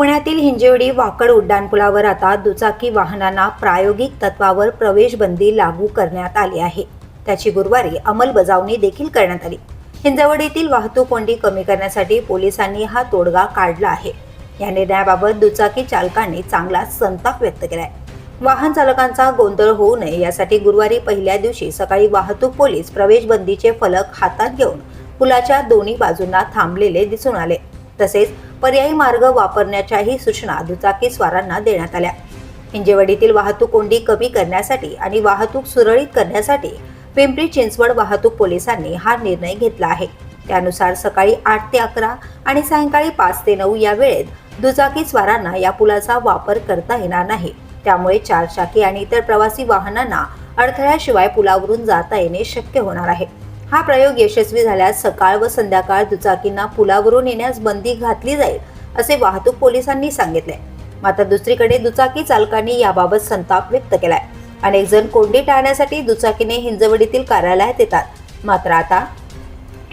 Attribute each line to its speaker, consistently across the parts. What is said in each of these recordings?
Speaker 1: पुण्यातील हिंजेवडी वाकड उड्डाणपुलावर आता दुचाकी वाहनांना प्रायोगिक तत्वावर प्रवेशबंदी लागू करण्यात आली आहे. त्याची गुरुवारी अंमलबजावणी देखील करण्यात आली. हिंजवडीतील वाहतूक कोंडी कमी करण्यासाठी पोलिसांनी हा तोडगा काढला आहे. या निर्णयाबाबत दुचाकी चालकांनी चांगला संताप व्यक्त केलाय. वाहन चालकांचा गोंधळ होऊ नये यासाठी गुरुवारी पहिल्या दिवशी सकाळी वाहतूक पोलीस प्रवेशबंदीचे फलक हातात घेऊन पुलाच्या दोन्ही बाजूंना थांबलेले दिसून आले. तसेच पर्यायी मार्ग वापरण्याच्याही सूचना दुचाकी स्वारांना देण्यात आल्या. हिंजेवाडीतील वाहतूक कोंडी कमी करण्यासाठी आणि वाहतूक सुरळीत करण्यासाठी पिंपरी चिंचवड वाहतूक पोलिसांनी हा निर्णय घेतला आहे. त्यानुसार सकाळी आठ ते अकरा आणि सायंकाळी पाच ते नऊ या वेळेत दुचाकी स्वारांना या पुलाचा वापर करता येणार नाही. त्यामुळे चारचाकी आणि इतर प्रवासी वाहनांना अडथळ्याशिवाय पुलावरून जाता येणे शक्य होणार आहे. हा प्रयोग यशस्वी झाल्यास सकाळ व संध्याकाळ दुचाकींना पुलावरून येण्यास बंदी घातली जाईल असे वाहतूक पोलिसांनी सांगितले. मात्र दुसरीकडे दुचाकी चालकांनी याबाबत संताप व्यक्त केलाय. अनेक जण कोंडी टाळण्यासाठी दुचाकीने हिंजवडीतील कार्यालयात येतात. मात्र आता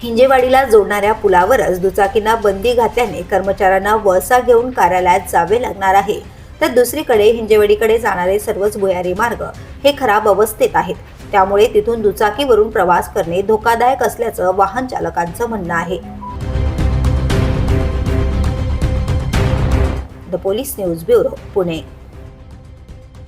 Speaker 1: हिंजेवाडीला जोडणाऱ्या पुलावरच दुचाकींना बंदी घातल्याने कर्मचाऱ्यांना वळसा घेऊन कार्यालयात जावे लागणार आहे. तर दुसरीकडे हिंजेवाडीकडे जाणारे सर्वच भुयारी मार्ग हे खराब अवस्थेत आहेत. त्यामुळे तिथून दुचाकीवरून प्रवास करणे धोकादायक असल्याचं वाहन चालकांचं म्हणणं आहे. The police news bureau Pune.